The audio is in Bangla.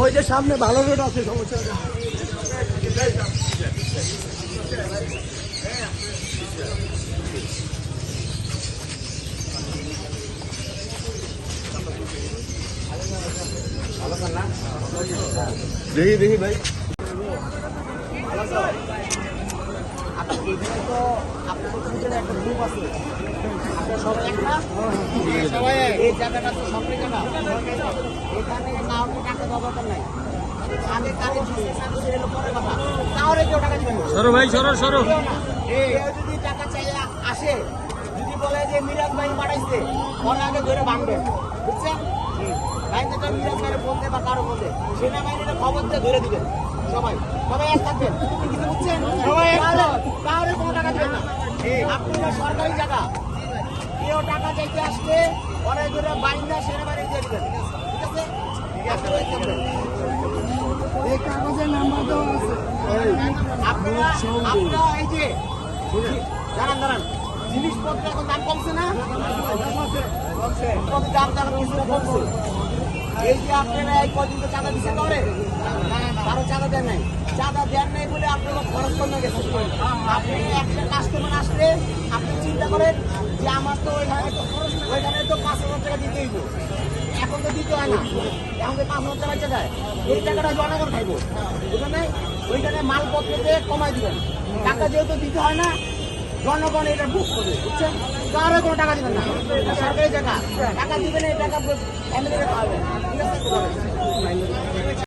ওই যে সামনে ভালো রোড আছে সমস্যা নেই। দেখি দেখি ভাই সরো ভাই সরো সরো। যদি টাকা চাই আসে যদি বলে যে মিরাজ ভাই পাঠাইছে ওর আগে ধরে ভাঙবেন বুঝছেন? ভাইকে তো মিরাজ ভাইয়ের বলতে বা কারও বলতে সেনাবাহিনীর খবর দিয়ে ধরে দিবেন সবাই। সবাই এক থাকবেন। বুঝছেন তাহলে কোনো টাকা দেবেন না আপনারা সরকারি জায়গা কেউ টাকা চাইতে আসলে অনেক ধরে বাইন্দা সেনাবাহিনী দিয়ে দিবেন। ঠিক আছে? এই কাগজের নাম্বার দেওয়া আছে। আপনারা আপনারা এই যে দাঁড়ান দাঁড়ান। জিনিসপত্র এখন দাম কমছে না? কত দাম দাম কিছুটা কমছে? এই যে আপনারা এই কদিন তো চাঁদা দিচ্ছে করে কারও চাঁদা দেন নাই। চাঁদা দেন নাই বলে আপনারা কমে গেছে। আপনি একটা কাস্টমার আসলে আপনি চিন্তা করেন যে আমার তো ওইখানে তো ওইখানে তো পাঁচ হাজার টাকা দিতেই। এখন তো দিতে হয় না। এখন পাঁচ হাজার টাকা চাই এই টাকাটা জনগণ খাইবো। নাই? ওইখানে মালপত্র দিয়ে কমাই দিবেন। টাকা যেহেতু দিতে হয় না, জনগণ এটা বুক করবে, বুঝছেন? কারও কোনো টাকা দিবেন না। সরকারি জায়গা। টাকা দিবেন, এই টাকা এমএলএ খাওয়াবেন। ঠিক আছে?